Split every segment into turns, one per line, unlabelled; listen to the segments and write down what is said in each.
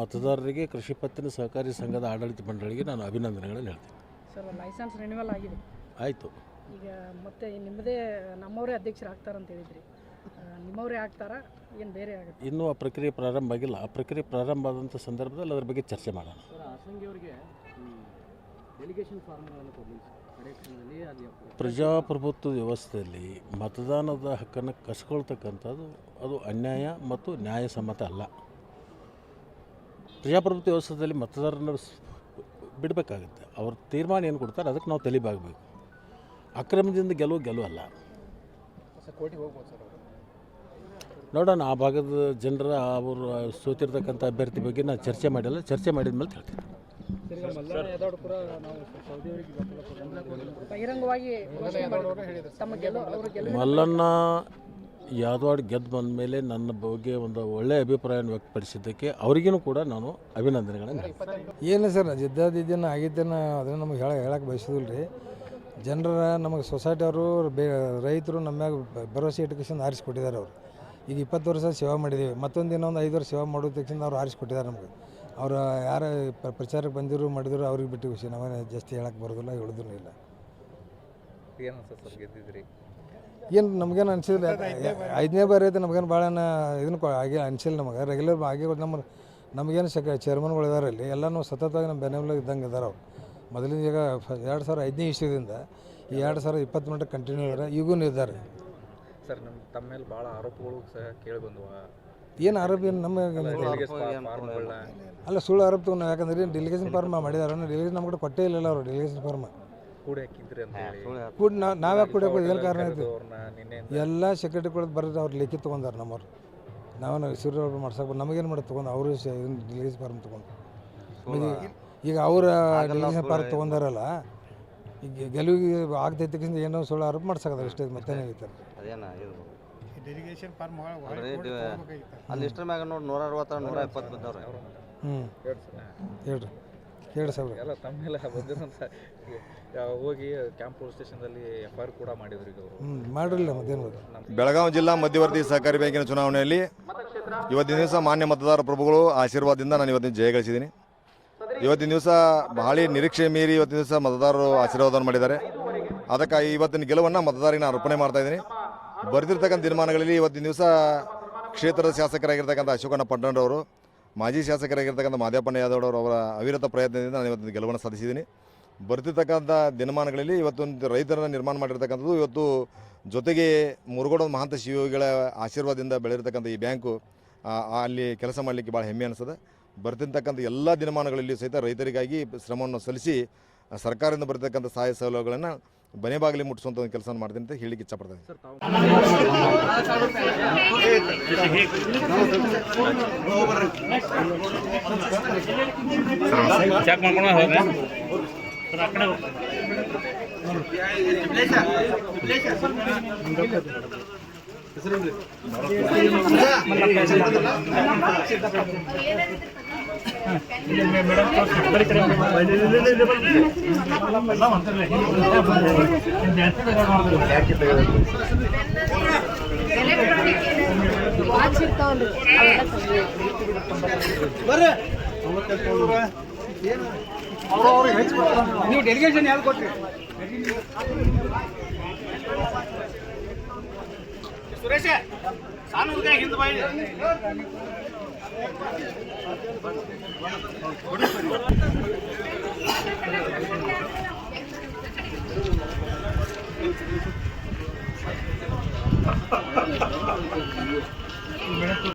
ಮತದಾರರಿಗೆ ಕೃಷಿ ಪತ್ತಿನ ಸಹಕಾರಿ ಸಂಘದ ಆಡಳಿತ ಮಂಡಳಿಗೆ ನಾನು ಅಭಿನಂದನೆಗಳನ್ನು ಹೇಳ್ತೀನಿ.
ಸರ್ ಲೈಸೆನ್ಸ್ ರಿನ್ಯೂವಲ್ ಆಗಿದೆ.
ಆಯಿತು.
ಈಗ ಮತ್ತೆ ನಿಮ್ಮದೇ ನಮ್ಮವರೇ ಅಧ್ಯಕ್ಷರು ಅಂತ ಹೇಳಿದ್ರಿ. ನಿಮ್ಮವರೇ ಆಗ್ತಾರಾ? ಏನು ಬೇರೆ ಆಗುತ್ತೆ?
ಇನ್ನೂ ಆ ಪ್ರಕ್ರಿಯೆ ಪ್ರಾರಂಭ ಆಗಿಲ್ಲ. ಆ ಪ್ರಕ್ರಿಯೆ ಪ್ರಾರಂಭ ಆದಂಥ ಸಂದರ್ಭದಲ್ಲಿ ಅದ್ರ ಬಗ್ಗೆ ಚರ್ಚೆ ಮಾಡೋಣ. ಪ್ರಜಾಪ್ರಭುತ್ವ ವ್ಯವಸ್ಥೆಯಲ್ಲಿ ಮತದಾನದ ಹಕ್ಕನ್ನು ಕಸ್ಕೊಳ್ತಕ್ಕಂಥದ್ದು ಅದು ಅನ್ಯಾಯ ಮತ್ತು ನ್ಯಾಯಸಮ್ಮತ ಅಲ್ಲ. ಪ್ರಜಾಪ್ರಭುತ್ವ ವ್ಯವಸ್ಥೆಯಲ್ಲಿ ಮತದಾರರನ್ನ ಸ್- ಬಿಡಬೇಕಾಗುತ್ತೆ. ಅವ್ರ ತೀರ್ಮಾನ ಏನು ಕೊಡ್ತಾರೆ ಅದಕ್ಕೆ ನಾವು ತಲೆಬಾಗಬೇಕು. ಅಕ್ರಮದಿಂದ ಗೆಲುವು ಗೆಲುವು ಅಲ್ಲ ನೋಡೋಣ ಆ ಭಾಗದ ಜನರ ಅವರು ಸೋತಿರ್ತಕ್ಕಂಥ ಅಭ್ಯರ್ಥಿ ಬಗ್ಗೆ ನಾನು ಚರ್ಚೆ ಮಾಡಿಲ್ಲ. ಚರ್ಚೆ ಮಾಡಿದ ಮೇಲೆ ಹೇಳ್ತೀನಿ. ಮಲ್ಲಣ್ಣ ಯಾದವಾಡ್ ಗೆದ್ದು ಬಂದ ಮೇಲೆ ನನ್ನ ಬಗ್ಗೆ ಒಂದು ಒಳ್ಳೆಯ ಅಭಿಪ್ರಾಯ ವ್ಯಕ್ತಪಡಿಸಿದ್ದಕ್ಕೆ ಅವರಿಗೂ ಕೂಡ ನಾನು ಅಭಿನಂದನೆಗಳನ್ನು ಏನೇ
ಏನು ಸರ್ ಜಿದ್ದಾದಿದ್ದೇನ ಆಗಿದ್ದೇನ ಅದನ್ನು ನಮಗೆ ಹೇಳ ಹೇಳಕ್ಕೆ ಬಯಸೋದಿಲ್ಲ ರೀ ಜನರ ನಮಗೆ ಸೊಸೈಟಿ ಅವರು ಬೇ ರೈತರು ನಮ್ಮ್ಯಾಗ ಬ- ಭರವಸೆ ಇಟ್ಕೊಂಡು ಆರಿಸಿಕೊಟ್ಟಿದ್ದಾರೆ ಅವರು. ಈಗ ಇಪ್ಪತ್ತು ವರ್ಷ ಸೇವೆ ಮಾಡಿದ್ದೀವಿ ಮತ್ತೊಂದು ಇನ್ನೊಂದು ಐದು ವರ್ಷ ಸೇವೆ ಮಾಡೋ ತಕ್ಷಣ ಅವ್ರು ಆರಿಸಿಕೊಟ್ಟಿದ್ದಾರೆ ನಮಗೆ. ಅವರು ಯಾರು ಪ್ರ- ಪ್ರಚಾರಕ್ಕೆ ಬಂದಿರು ಮಾಡಿದ್ರು ಅವ್ರಿಗೆ ಬಿಟ್ಟು ವಿಷಯ ನಮಗೆ ಜಾಸ್ತಿ ಹೇಳಕ್ಕೆ ಬರೋದಿಲ್ಲ ಹೇಳೋದೂ ಇಲ್ಲ.
ಏನು ಸರ್ ಗೆದ್ದಿದ್ರಿ?
ಏನು ನಮಗೇನು ಅನ್ಸಿಲ್ಲ. ಐದನೇ ಬಾರಿ ಐತೆ ನಮಗೇನು ಭಾಳ ಇದನ್ನು ಆಗಿ ಅನ್ಸಿಲ್ಲ ನಮಗೆ. ರೆಗ್ಯುಲರ್ ಆಗಿ ನಮ್ಮ ನಮಗೇನು ಸೆಕ ಚೇರ್ಮನ್ಗಳು ಇದಾರೆ ಇಲ್ಲಿ ಎಲ್ಲನೂ ಸತತವಾಗಿ ನಮ್ಮ ಬೆನ್ನೆಲ್ಲ ಇದ್ದಂಗೆ ಇದ್ದಾರೆ ಅವ್ರು. ಮೊದಲಿನ ಈಗ ಎರಡು ಸಾವಿರ ಐದನೇ ಇಸ್ವಿದಿಂದ ಈ ಎರಡು ಸಾವಿರ ಇಪ್ಪತ್ತು ಮಿನಿಟ್ ಕಂಟಿನ್ಯೂ ಇದ್ದಾರೆ ಈಗೂ ಇದ್ದಾರೆ
ಸರ್ ನಮ್ಮ ತಮ್ಮ ಮೇಲೆ ಭಾಳ ಆರೋಪಗಳು ಸಹ ಕೇಳಿ ಬಂದವ
ಏನು ಆರೋಪ ಏನು ನಮ್ಮ ಅಲ್ಲ ಸುಳ್ಳು ಆರೋಪ ತಗೊಂಡು ಯಾಕಂದ್ರೆ ಡೆಲಿಗೇಷನ್ ಫಾರ್ಮ್ ಮಾಡಿದಾರೆ ಡೆಲಿಗೇಷನ್ ನಮ್ಮ ಕಡೆ ಕೊಟ್ಟೇ ಇಲ್ಲ ಅವರು ಡೆಲಿಗೇಷನ್ ಫಾರ್ಮ್
ಕೂಡಿ ಹಾಕಿದ್ರಿ ಅಂತ ಹೇಳಿ.
ಕೂಡ ನಾವು ನಾವ್ಯಾಕೆ ಕುಡಿಯೋಕೆ ಏನು ಕಾರಣ ಐತಿ
ಅವ್ರನ್ನ ನಿನ್ನೆ
ಎಲ್ಲ ಸೆಕ್ರೆಟರಿಗಳು ಬರೋದು ಅವ್ರು ಲಿಖಿತ ತೊಗೊಂಡಾರ ನಮ್ಮವ್ರು. ನಾವೇನು ಸೂರ್ಯ ಮಾಡ್ಸಕ್ಕೆ ನಮಗೇನು ಮಾಡಿ ತೊಗೊಂಡು ಅವರು ರಿಲೀಸ್ ಫಾರ್ಮ್ ತೊಗೊಂಡು. ಈಗ- ಈಗ ಅವರ ಡೆಲಿಗೇಷನ್ ಫಾರ್ಮ್ ತೊಗೊಂಡಾರಲ್ಲ ಈಗ ಗೆಲುವಿಗೆ ಆಗ್ತೈತಿ ಏನೋ ಸುಳ್ಳು ಆರೋಪ ಮಾಡ್ಸಕದ ಇಷ್ಟೇ ಮತ್ತೆ ಐತಾರೆ
ಅದೇನ ಇದು? ಅಂದ್ರೆ ಇದು ಅಲ್ಲಿ ಇಷ್ಟ್ರ ಮ್ಯಾಗ ನೋಡಿ ನೂರ ಅರವತ್ತ ನೂರ ಎಪ್ಪತ್ತು
ಹ್ಞೂ ಹೇಳ್ರಿ. ಹೇಳಿ ಸಾವಿರ.
ಎಲ್ಲ ತಮ್ಮೆಲ್ಲ ಮೇಲೆ ಬಂದಿರೋಂಥ ಹೋಗಿ ಕ್ಯಾಂಪ್ ಪೊಲೀಸ್ ಸ್ಟೇಷನ್ದಲ್ಲಿ ಎಫ್ ಐ ಆರ್ ಕೂಡ ಮಾಡಿದ್ರು ಈಗ ಅವರು.
ಮಾಡಿರಲಿಲ್ಲ ಮಧ್ಯಾಹ್ನ
ಬೆಳಗಾವಿ ಜಿಲ್ಲಾ ಮಧ್ಯವರ್ತಿ ಸಹಕಾರಿ ಬ್ಯಾಂಕಿನ ಚುನಾವಣೆಯಲ್ಲಿ ಇವತ್ತಿನ ದಿವಸ ಮಾನ್ಯ ಮತದಾರ ಪ್ರಭುಗಳು ಆಶೀರ್ವಾದದಿಂದ ನಾನು ಇವತ್ತಿನ ಜಯ ಗಳಿಸಿದ್ದೀನಿ. ಇವತ್ತಿನ ದಿವಸ ಬಹಳ ನಿರೀಕ್ಷೆ ಮೀರಿ ಇವತ್ತಿನ ದಿವಸ ಮತದಾರರು ಆಶೀರ್ವಾದವನ್ನು ಮಾಡಿದ್ದಾರೆ. ಅದಕ್ಕಾಗಿ ಇವತ್ತಿನ ಗೆಲುವನ್ನು ಮತದಾರರಿಗೆ ನಾನು ಅರ್ಪಣೆ ಮಾಡ್ತಾ ಇದ್ದೀನಿ. ಬರೆದಿರ್ತಕ್ಕಂಥ ದಿನಮಾನಗಳಲ್ಲಿ ಇವತ್ತಿನ ದಿವಸ ಕ್ಷೇತ್ರದ ಶಾಸಕರಾಗಿರ್ತಕ್ಕಂಥ ಅಶೋಕಣ್ಣ ಪಟ್ಟಣರವರು ಮಾಜಿ ಶಾಸಕರಾಗಿರ್ತಕ್ಕಂಥ ಮಾದೇವಣ್ಣ ಯಾದವ್ ಅವರ ಅವಿರತ ಪ್ರಯತ್ನದಿಂದ ನಾನು ಇವತ್ತು ಗೆಲುವನ್ನು ಸಾಧಿಸಿದ್ದೀನಿ. ಬರ್ತಿರ್ತಕ್ಕಂಥ ದಿನಮಾನಗಳಲ್ಲಿ ಇವತ್ತೊಂದು ರೈತರನ್ನು ನಿರ್ಮಾಣ ಮಾಡಿರ್ತಕ್ಕಂಥದ್ದು ಇವತ್ತು ಜೊತೆಗೆ ಮುರುಗೋಡ ಮಹಾಂತ ಶಿವಯೋಗಿಗಳ ಆಶೀರ್ವಾದದಿಂದ ಬೆಳೆದಿರ್ತಕ್ಕಂಥ ಈ ಬ್ಯಾಂಕು ಅಲ್ಲಿ ಕೆಲಸ ಮಾಡಲಿಕ್ಕೆ ಭಾಳ ಹೆಮ್ಮೆ ಅನಿಸ್ತದೆ ಬರ್ತಿರ್ತಕ್ಕಂಥ ಎಲ್ಲ ದಿನಮಾನಗಳಲ್ಲಿಯೂ ಸಹಿತ ರೈತರಿಗಾಗಿ ಶ್ರಮವನ್ನು ಸಲ್ಲಿಸಿ, ಸರ್ಕಾರದಿಂದ ಬರ್ತಕ್ಕಂಥ ಸಹಾಯ ಸೌಲಭ್ಯಗಳನ್ನು ಮನೆ ಬಾಗಿಲು ಮುಟ್ಟಿಸುವಂಥ ಒಂದು ಕೆಲಸ ಮಾಡ್ತೀನಿ ಅಂತ ಹೇಳಿಕ್ಕೆ ಇಷ್ಟಪಡ್ತೇನೆ
ಹೆಸರು
ನೀವು ಡೆಲಿಗೇಷನ್ ಯಾರು ಕೊಟ್ರಿ ಸುರೇಶ ಸಾನು ಹಿಂದೆ ಬಾಯಿ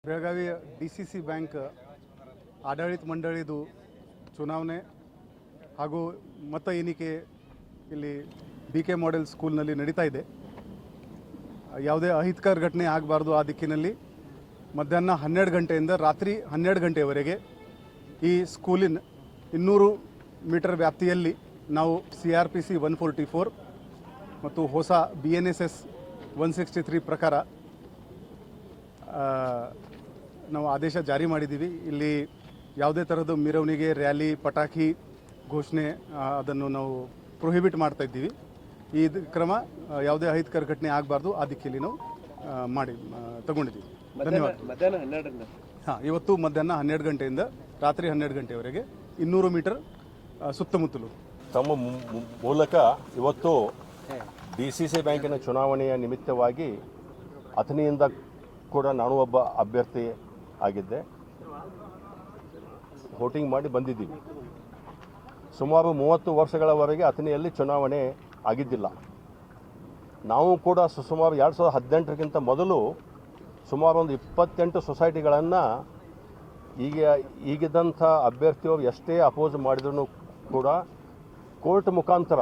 Belagavi D C C bank ಆಡಳಿತ ಮಂಡಳಿದು ಚುನಾವಣೆ ಹಾಗೂ ಮತ ಎಣಿಕೆ ಇಲ್ಲಿ ಬಿ ಕೆ ಮಾಡೆಲ್ ಸ್ಕೂಲ್ನಲ್ಲಿ ನಡೀತಾ ಇದೆ. ಯಾವುದೇ ಅಹಿತಕರ ಘಟನೆ ಆಗಬಾರ್ದು ಆ ದಿಕ್ಕಿನಲ್ಲಿ. ಮಧ್ಯಾಹ್ನ ಹನ್ನೆರಡು ಗಂಟೆಯಿಂದ ರಾತ್ರಿ ಹನ್ನೆರಡು ಗಂಟೆಯವರೆಗೆ ಈ ಸ್ಕೂಲಿನ ಇನ್ನೂರು ಮೀಟರ್ ವ್ಯಾಪ್ತಿಯಲ್ಲಿ ನಾವು C R P C one forty four ಮತ್ತು ಹೊಸ B N S S one sixty three ಪ್ರಕಾರ ನಾವು ಆದೇಶ ಜಾರಿ ಮಾಡಿದ್ದೀವಿ. ಇಲ್ಲಿ ಯಾವುದೇ ಥರದ ಮೆರವಣಿಗೆ, ರ್ಯಾಲಿ, ಪಟಾಕಿ ಘೋಷಣೆ ಅದನ್ನು ನಾವು ಪ್ರೊಹಿಬಿಟ್ ಮಾಡ್ತಾ ಇದ್ದೀವಿ. ಈ ಕ್ರಮ ಯಾವುದೇ ಅಹಿತಕರ ಘಟನೆ ಆಗಬಾರ್ದು. ಆ ದಿಕ್ಕಲ್ಲಿ ನಾವು ಮಾಡಿ ತಗೊಂಡಿದ್ದೀವಿ. ಧನ್ಯವಾದ.
ಮಧ್ಯಾಹ್ನ ಹನ್ನೆರಡರಿಂದ.
ಹಾಂ ಇವತ್ತು ಮಧ್ಯಾಹ್ನ ಹನ್ನೆರಡು ಗಂಟೆಯಿಂದ
ರಾತ್ರಿ ಹನ್ನೆರಡು ಗಂಟೆವರೆಗೆ ಇನ್ನೂರು ಮೀಟರ್ ಸುತ್ತಮುತ್ತಲು.
ತಮ್ಮ ಮೂಲಕ ಇವತ್ತು ಡಿ ಸಿ ಸಿ ಬ್ಯಾಂಕಿನ ಚುನಾವಣೆಯ ನಿಮಿತ್ತವಾಗಿ ಅಥಣಿಯಿಂದ ಕೂಡ ನಾನು ಒಬ್ಬ ಅಭ್ಯರ್ಥಿ ಆಗಿದ್ದೆ. ವೋಟಿಂಗ್ ಮಾಡಿ ಬಂದಿದ್ದೀವಿ ಸುಮಾರು ಮೂವತ್ತು ವರ್ಷಗಳವರೆಗೆ ಅಥಣಿಯಲ್ಲಿ ಚುನಾವಣೆ ಆಗಿದ್ದಿಲ್ಲ. ನಾವು ಕೂಡ ಸು- ಸುಮಾರು ಎರಡು ಸಾವಿರದ ಹದಿನೆಂಟರಿಗಿಂತ ಮೊದಲು ಸುಮಾರು ಒಂದು ಇಪ್ಪತ್ತೆಂಟು ಸೊಸೈಟಿಗಳನ್ನು ಈಗ ಈಗಿದ್ದಂಥ ಅಭ್ಯರ್ಥಿಯವರು ಎಷ್ಟೇ ಅಪೋಸ್ ಮಾಡಿದ್ರು ಕೂಡ ಕೋರ್ಟ್ ಮುಖಾಂತರ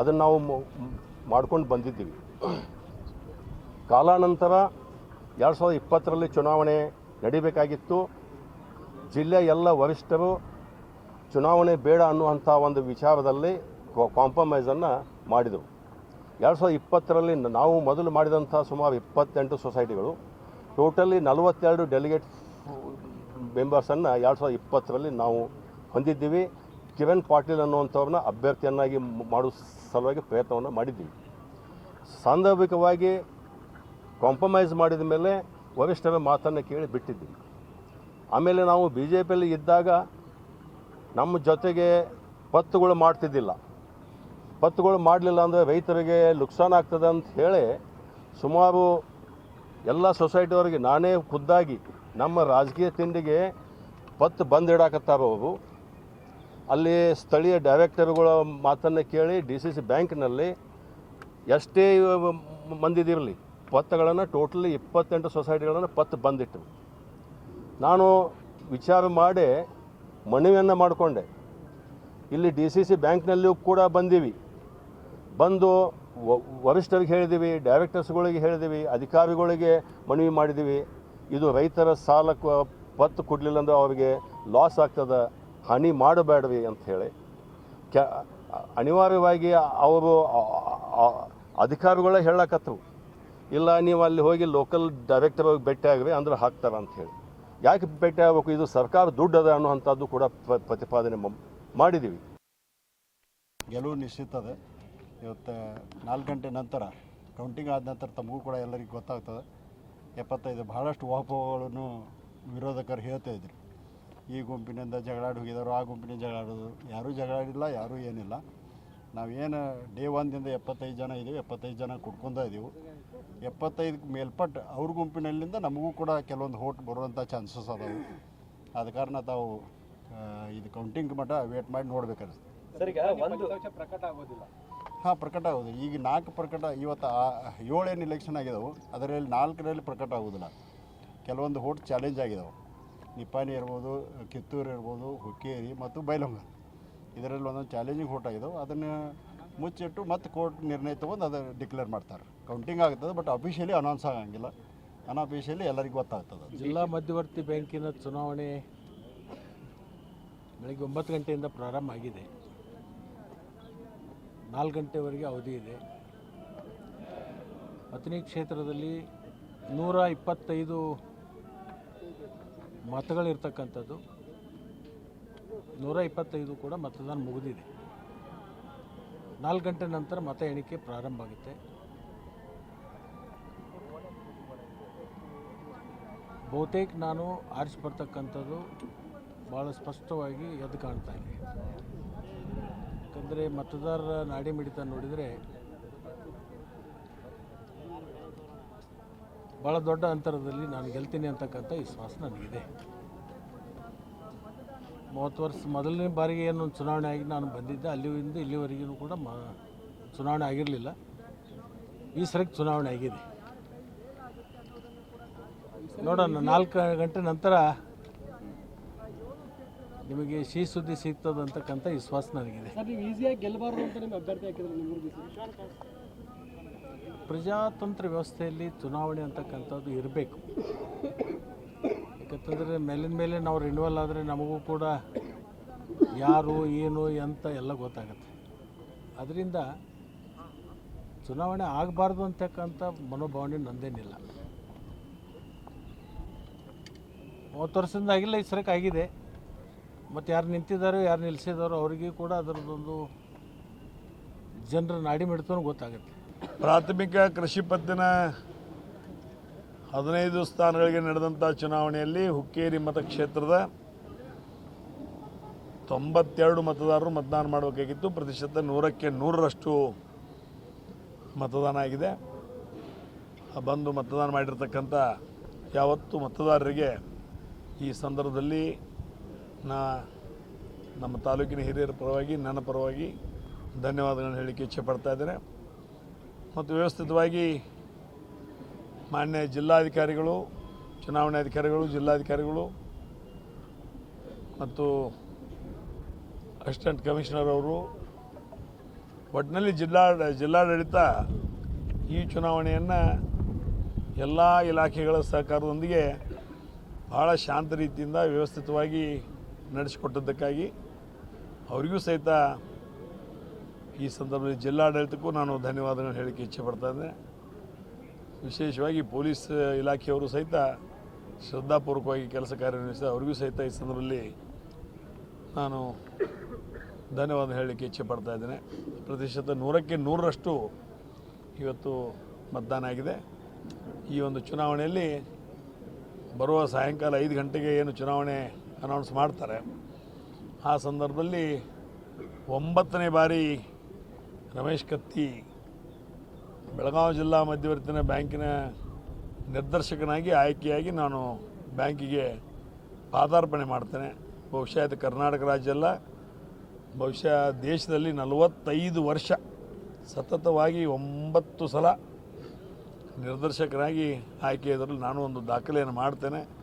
ಅದನ್ನು ನಾವು ಮಾಡ್ಕೊಂಡು ಬಂದಿದ್ದೀವಿ. ಕಾಲಾನಂತರ ಎರಡು ಸಾವಿರದ ಇಪ್ಪತ್ತರಲ್ಲಿ ಚುನಾವಣೆ ನಡಿಬೇಕಾಗಿತ್ತು. ಜಿಲ್ಲೆಯ ಎಲ್ಲ ವರಿಷ್ಠರು ಚುನಾವಣೆ ಬೇಡ ಅನ್ನುವಂಥ ಒಂದು ವಿಚಾರದಲ್ಲಿ ಕಾಂಪ್ರಮೈಸನ್ನು ಮಾಡಿದರು. ಎರಡು ಸಾವಿರದ ಇಪ್ಪತ್ತರಲ್ಲಿ ನಾವು ಮೊದಲು ಮಾಡಿದಂಥ ಸುಮಾರು ಇಪ್ಪತ್ತೆಂಟು ಸೊಸೈಟಿಗಳು, ಟೋಟಲಿ ನಲವತ್ತೆರಡು ಡೆಲಿಗೇಟ್ ಮೆಂಬರ್ಸನ್ನು ಎರಡು ಸಾವಿರದ ಇಪ್ಪತ್ತರಲ್ಲಿ ನಾವು ಹೊಂದಿದ್ದೀವಿ. ಕಿರಣ್ ಪಾಟೀಲ್ ಅನ್ನುವಂಥವ್ರನ್ನ ಅಭ್ಯರ್ಥಿಯನ್ನಾಗಿ ಮಾಡೋ ಸಲುವಾಗಿ ಪ್ರಯತ್ನವನ್ನು ಮಾಡಿದ್ದೀವಿ. ಸಾಂದರ್ಭಿಕವಾಗಿ ಕಾಂಪ್ರಮೈಸ್ ಮಾಡಿದ ಮೇಲೆ ವರಿಷ್ಠರ ಮಾತನ್ನು ಕೇಳಿ ಬಿಟ್ಟಿದ್ದೀವಿ. ಆಮೇಲೆ ನಾವು ಬಿ ಜೆ ಪಿಯಲ್ಲಿ ಇದ್ದಾಗ ನಮ್ಮ ಜೊತೆಗೆ ಪತ್ತುಗಳು ಮಾಡ್ತಿದ್ದಿಲ್ಲ. ಪತ್ತುಗಳು ಮಾಡಲಿಲ್ಲ ಅಂದರೆ ರೈತರಿಗೆ ನುಕ್ಸಾನ ಆಗ್ತದೆ ಅಂತ ಹೇಳಿ ಸುಮಾರು ಎಲ್ಲ ಸೊಸೈಟಿಯವರಿಗೆ ನಾನೇ ಖುದ್ದಾಗಿ ನಮ್ಮ ರಾಜಕೀಯ ತಿಂಡಿಗೆ ಪತ್ತು ಬಂದಿಡಾಕತ್ತಾರ ಅವರು. ಅಲ್ಲಿ ಸ್ಥಳೀಯ ಡೈರೆಕ್ಟರ್ಗಳ ಮಾತನ್ನು ಕೇಳಿ ಡಿ ಸಿ ಸಿ ಬ್ಯಾಂಕ್ನಲ್ಲಿ ಎಷ್ಟೇ ಮಂದಿದಿರಲಿ ಪತ್ತುಗಳನ್ನು ಟೋಟಲಿ ಇಪ್ಪತ್ತೆಂಟು ಸೊಸೈಟಿಗಳನ್ನು ಪತ್ತು ಬಂದಿಟ್ಟರು. ನಾನು ವಿಚಾರ ಮಾಡಿ ಮನವಿಯನ್ನು ಮಾಡಿಕೊಂಡೆ. ಇಲ್ಲಿ ಡಿ ಸಿ ಸಿ ಬ್ಯಾಂಕ್ನಲ್ಲಿಯೂ ಕೂಡ ಬಂದೀವಿ. ಬಂದು ವರಿಷ್ಠರಿಗೆ ಹೇಳಿದ್ದೀವಿ ಡೈರೆಕ್ಟರ್ಸ್ಗಳಿಗೆ ಹೇಳಿದ್ದೀವಿ ಅಧಿಕಾರಿಗಳಿಗೆ ಮನವಿ ಮಾಡಿದ್ದೀವಿ ಇದು ರೈತರ ಸಾಲ ಪತ್ತು ಕೊಡಲಿಲ್ಲ ಅಂದ್ರೆ ಅವರಿಗೆ ಲಾಸ್ ಆಗ್ತದೆ, ಹಾನಿ ಮಾಡಬೇಡ್ರಿ ಅಂತ ಹೇಳಿ. ಕ್ಯಾ, ಅನಿವಾರ್ಯವಾಗಿ ಅವರು ಅಧಿಕಾರಿಗಳೇ ಹೇಳಕತ್ತರು ಇಲ್ಲ, ನೀವು ಅಲ್ಲಿ ಹೋಗಿ ಲೋಕಲ್ ಡೈರೆಕ್ಟರ್ ಹೋಗಿ ಭೇಟಿ ಆಗ್ರಿ ಅಂದ್ರೆ ಹಾಕ್ತಾರೆ ಹೇಳಿ. ಯಾಕೆ ಭೇಟಿ ಆಗಬೇಕು? ಇದು ಸರ್ಕಾರ ದುಡ್ಡು ಅದ ಅನ್ನುವಂಥದ್ದು ಕೂಡ ಪ್ರತಿಪಾದನೆ ಮಾಡಿದ್ದೀವಿ
ಗೆಲುವು ನಿಶ್ಚಿತ ಅದ. ಇವತ್ತು ನಾಲ್ಕು ಗಂಟೆ ನಂತರ ಕೌಂಟಿಂಗ್ ಆದ ನಂತರ ತಮಗೂ ಕೂಡ ಎಲ್ಲರಿಗೂ ಗೊತ್ತಾಗ್ತದೆ. ಎಪ್ಪತ್ತೈದು ಬಹಳಷ್ಟು ವಾಪಗಳನ್ನು ವಿರೋಧಕರು ಹೇಳ್ತಾ ಇದ್ರು. ಈ ಗುಂಪಿನಿಂದ ಜಗಳಾಡಿ ಹೋಗಿದ್ದಾರೆ ಆ ಗುಂಪಿನಿಂದ ಜಗಳಾಡೋದು ಯಾರೂ ಜಗಳಾಡಿಲ್ಲ, ಯಾರೂ ಏನಿಲ್ಲ. ನಾವೇನು ಡೇ ಒಂದಿಂದ ಎಪ್ಪತ್ತೈದು ಜನ ಇದ್ದೀವಿ ಎಪ್ಪತ್ತೈದು ಜನ ಕುಡ್ಕೊಂಡ ಇದ್ದೀವಿ ಎಪ್ಪತ್ತೈದು ಮೇಲ್ಪಟ್ಟು ಅವ್ರ ಗುಂಪಿನಲ್ಲಿಂದ ನಮಗೂ ಕೂಡ ಕೆಲವೊಂದು ಹೋಟ್ ಬರುವಂಥ ಚಾನ್ಸಸ್ ಅದಾವೆ. ಆದ ಕಾರಣ ತಾವು ಇದು ಕೌಂಟಿಂಗ್ ಮಟ್ಟ ವೇಟ್ ಮಾಡಿ ನೋಡ್ಬೇಕಾದ್ರೆ
ಪ್ರಕಟ ಆಗೋದಿಲ್ಲ
ಹಾಂ, ಪ್ರಕಟ ಆಗೋದು ಈಗ ನಾಲ್ಕು ಪ್ರಕಟ ಇವತ್ತು ಏಳೇನು ಇಲೆಕ್ಷನ್ ಆಗಿದಾವೆ, ಅದರಲ್ಲಿ ನಾಲ್ಕರಲ್ಲಿ ಪ್ರಕಟ ಆಗೋದಿಲ್ಲ. ಕೆಲವೊಂದು ಹೋಟ್ ಚಾಲೆಂಜ್ ಆಗಿದಾವೆ. ನಿಪ್ಪಾನಿ ಇರ್ಬೋದು, ಕಿತ್ತೂರು ಇರ್ಬೋದು, ಹುಕ್ಕೇರಿ ಮತ್ತು ಬೈಲಂಗ ಇದರಲ್ಲಿ ಒಂದೊಂದು ಚಾಲೆಂಜಿಂಗ್ ಹೋಟ್ ಆಗಿದಾವೆ. ಅದನ್ನು ಮುಚ್ಚಿಟ್ಟು ಮತ್ತೆ ಕೋರ್ಟ್ ನಿರ್ಣಯ ತೊಗೊಂಡು ಅದು ಡಿಕ್ಲೇರ್ ಮಾಡ್ತಾರೆ. ಕೌಂಟಿಂಗ್ ಆಗ್ತದೆ ಬಟ್ ಅಫಿಷಿಯಲಿ ಅನೌನ್ಸ್ ಆಗಂಗಿಲ್ಲ. ಅನ್ಅಫಿಷಿಯಲಿ ಎಲ್ಲರಿಗೂ ಗೊತ್ತಾಗ್ತದೆ
ಜಿಲ್ಲಾ ಮಧ್ಯವರ್ತಿ ಬ್ಯಾಂಕಿನ ಚುನಾವಣೆ ಬೆಳಗ್ಗೆ ಒಂಬತ್ತು ಗಂಟೆಯಿಂದ ಪ್ರಾರಂಭ ಆಗಿದೆ. ನಾಲ್ಕು ಗಂಟೆವರೆಗೆ ಅವಧಿ ಇದೆ. ಅಥಣಿ ಕ್ಷೇತ್ರದಲ್ಲಿ ನೂರ ಇಪ್ಪತ್ತೈದು ಮತಗಳಿರ್ತಕ್ಕಂಥದ್ದು. ನೂರ ಇಪ್ಪತ್ತೈದು ಕೂಡ ಮತದಾನ ಮುಗಿದಿದೆ. ನಾಲ್ಕು ಗಂಟೆ ನಂತರ ಮತ ಎಣಿಕೆ ಪ್ರಾರಂಭ ಆಗುತ್ತೆ. ಬಹುತೇಕ ನಾನು ಆರಿಸಿ ಬರ್ತಕ್ಕಂಥದ್ದು ಭಾಳ ಸ್ಪಷ್ಟವಾಗಿ ಎದ್ದು ಕಾಣ್ತಾ ಇದೆ. ಯಾಕಂದರೆ ಮತದಾರರ ನಾಡಿ ಮಿಡಿತ ನೋಡಿದರೆ ಭಾಳ ದೊಡ್ಡ ಅಂತರದಲ್ಲಿ ನಾನು ಗೆಲ್ತೀನಿ ಅಂತಕ್ಕಂಥ ವಿಶ್ವಾಸ ನನಗಿದೆ. ಮೂವತ್ತು ವರ್ಷ ಮೊದಲನೇ ಬಾರಿಗೆ ಏನು ಚುನಾವಣೆ ಆಗಿ ನಾನು ಬಂದಿದ್ದೆ, ಅಲ್ಲಿಂದ ಇಲ್ಲಿವರೆಗೂ ಕೂಡ ಮ, ಚುನಾವಣೆ ಆಗಿರಲಿಲ್ಲ. ಈ ಸರಕ್ಕೆ ಚುನಾವಣೆ ಆಗಿದೆ. ನೋಡೋಣ, ನಾಲ್ಕು ಗಂಟೆ ನಂತರ ನಿಮಗೆ ಸಿಹಿ ಸುದ್ದಿ ಸಿಗ್ತದಂತಕ್ಕಂಥ ವಿಶ್ವಾಸ ನನಗಿದೆ.
ಅಂತ
ಪ್ರಜಾತಂತ್ರ ವ್ಯವಸ್ಥೆಯಲ್ಲಿ ಚುನಾವಣೆ ಅಂತಕ್ಕಂಥದ್ದು ಇರಬೇಕು. ಯಾಕಂತಂದರೆ ಮೇಲಿನ ಮೇಲೆ ನಾವು ರಿನ್ಯೂವಲ್ ಆದರೆ ನಮಗೂ ಕೂಡ ಯಾರು ಏನು ಎಂತ ಎಲ್ಲ ಗೊತ್ತಾಗುತ್ತೆ. ಅದರಿಂದ ಚುನಾವಣೆ ಆಗಬಾರ್ದು ಅಂತಕ್ಕಂಥ ಮನೋಭಾವನೆ ನಂದೇನಿಲ್ಲ. ಮೂವತ್ತು ವರ್ಷದಿಂದ ಆಗಿಲ್ಲ ಈ ಸರಕ್ಕೆ ಆಗಿದೆ. ಮತ್ತು ಯಾರು ನಿಂತಿದ್ದಾರೋ ಯಾರು ನಿಲ್ಲಿಸಿದಾರೋ ಅವರಿಗೆ ಕೂಡ ಅದರದ್ದೊಂದು ಜನರ ನಾಡಿ ಮಿಡ್ತನೂ ಗೊತ್ತಾಗುತ್ತೆ.
ಪ್ರಾಥಮಿಕ ಕೃಷಿ ಪತ್ತಿನ ಹದಿನೈದು ಸ್ಥಾನಗಳಿಗೆ ನಡೆದಂಥ ಚುನಾವಣೆಯಲ್ಲಿ ಹುಕ್ಕೇರಿ ಮತಕ್ಷೇತ್ರದ ತೊಂಬತ್ತೆರಡು ಮತದಾರರು ಮತದಾನ ಮಾಡಬೇಕಾಗಿತ್ತು. ಪ್ರತಿಶತ ನೂರಕ್ಕೆ ನೂರರಷ್ಟು ಮತದಾನ ಆಗಿದೆ. ಬಂದು ಮತದಾನ ಮಾಡಿರ್ತಕ್ಕಂಥ ಯಾವತ್ತು ಮತದಾರರಿಗೆ ಈ ಸಂದರ್ಭದಲ್ಲಿ ನಾ ನಮ್ಮ ತಾಲೂಕಿನ ಹಿರಿಯರ ಪರವಾಗಿ, ನನ್ನ ಪರವಾಗಿ ಧನ್ಯವಾದಗಳನ್ನು ಹೇಳಲಿಕ್ಕೆ ಇಚ್ಛೆಪಡ್ತಾ ಇದ್ದೇನೆ. ಮತ್ತು ವ್ಯವಸ್ಥಿತವಾಗಿ ಮಾನ್ಯ ಜಿಲ್ಲಾಧಿಕಾರಿಗಳು, ಚುನಾವಣಾ ಅಧಿಕಾರಿಗಳು, ಜಿಲ್ಲಾಧಿಕಾರಿಗಳು ಮತ್ತು ಅಸಿಸ್ಟೆಂಟ್ ಕಮಿಷನರ್ ಅವರು ಒಟ್ಟಿನಲ್ಲಿ ಜಿಲ್ಲಾ, ಜಿಲ್ಲಾಡಳಿತ ಈ ಚುನಾವಣೆಯನ್ನು ಎಲ್ಲ ಇಲಾಖೆಗಳ ಸಹಕಾರದೊಂದಿಗೆ ಭಾಳ ಶಾಂತ ರೀತಿಯಿಂದ ವ್ಯವಸ್ಥಿತವಾಗಿ ನಡೆಸಿಕೊಟ್ಟದ್ದಕ್ಕಾಗಿ ಅವರಿಗೂ ಸಹಿತ ಈ ಸಂದರ್ಭದಲ್ಲಿ ಜಿಲ್ಲಾಡಳಿತಕ್ಕೂ ನಾನು ಧನ್ಯವಾದಗಳನ್ನು ಹೇಳಲಿಕ್ಕೆ ಇಚ್ಛೆ ವಿಶೇಷವಾಗಿ ಪೊಲೀಸ್ ಇಲಾಖೆಯವರು ಸಹಿತ ಶ್ರದ್ಧಾಪೂರ್ವಕವಾಗಿ ಕೆಲಸ ಕಾರ್ಯನಿರ್ವಹಿಸಿದ ಅವರಿಗೂ ಸಹಿತ ಈ ಸಂದರ್ಭದಲ್ಲಿ ನಾನು ಧನ್ಯವಾದ ಹೇಳಲಿಕ್ಕೆ ಇಚ್ಛೆ ಪಡ್ತಾ ಇದ್ದೇನೆ. ಪ್ರತಿಶತ ನೂರಕ್ಕೆ ನೂರರಷ್ಟು ಇವತ್ತು ಮತದಾನ ಆಗಿದೆ. ಈ ಒಂದು ಚುನಾವಣೆಯಲ್ಲಿ ಬರುವ ಸಾಯಂಕಾಲ ಐದು ಗಂಟೆಗೆ ಏನು ಚುನಾವಣೆ ಅನೌನ್ಸ್ ಮಾಡ್ತಾರೆ. ಆ ಸಂದರ್ಭದಲ್ಲಿ ಒಂಬತ್ತನೇ ಬಾರಿ ರಮೇಶ್ ಕತ್ತಿ ಬೆಳಗಾವಿ ಜಿಲ್ಲಾ ಮಧ್ಯವರ್ತಿನ ಬ್ಯಾಂಕಿನ ನಿರ್ದೇಶಕನಾಗಿ ಆಯ್ಕೆಯಾಗಿ ನಾನು ಬ್ಯಾಂಕಿಗೆ ಪಾದಾರ್ಪಣೆ ಮಾಡ್ತೇನೆ. ಬಹುಶಃ ಇದು ಕರ್ನಾಟಕ ರಾಜ್ಯ ಅಲ್ಲ. ಬಹುಶಃ ದೇಶದಲ್ಲಿ ನಲವತ್ತೈದು ವರ್ಷ ಸತತವಾಗಿ ಒಂಬತ್ತು ಸಲ ನಿರ್ದೇಶಕನಾಗಿ ಆಯ್ಕೆಯಾದರೂ ನಾನು ಒಂದು ದಾಖಲೆಯನ್ನು ಮಾಡ್ತೇನೆ.